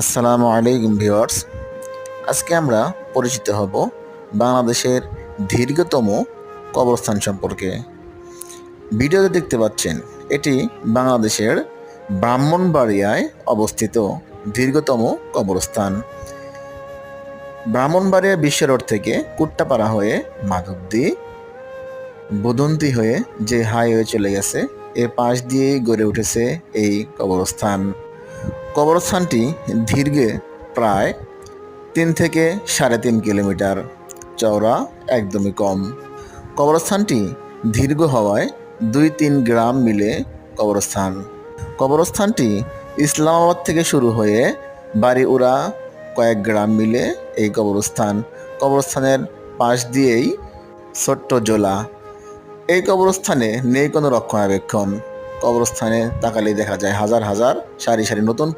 আসসালামু আলাইকুম ভিউয়ার্স। আজকে আমরা পরিচিত হব বাংলাদেশের দীর্ঘতম কবরস্থান সম্পর্কে। ভিডিওতে দেখতে পাচ্ছেন, এটি বাংলাদেশের ব্রাহ্মণবাড়িয়ায় অবস্থিত দীর্ঘতম কবরস্থান। ব্রাহ্মণবাড়িয়া বিশ্ব রোড থেকে কুট্টাপাড়া হয়ে মাধবদী, বদন্তি হয়ে যে হাইওয়ে চলে গেছে এর পাশ দিয়েই গড়ে উঠেছে এই কবরস্থান। কবরস্থানটি দীর্ঘে প্রায় তিন থেকে সাড়ে তিন কিলোমিটার, চওড়া একদমই কম। কবরস্থানটি দীর্ঘ হওয়ায় দুই তিন গ্রাম মিলে কবরস্থান। কবরস্থানটি ইসলামাবাদ থেকে শুরু হয়ে বাড়িউড়া কয়েক গ্রাম মিলে এই কবরস্থান। কবরস্থানের পাশ দিয়েই ছোট্ট জোলা। এই কবরস্থানে নেই কোনো রক্ষণাবেক্ষণ। কবরস্থানে তাকালে দেখা যায় হাজার হাজার সারি সারি নতুন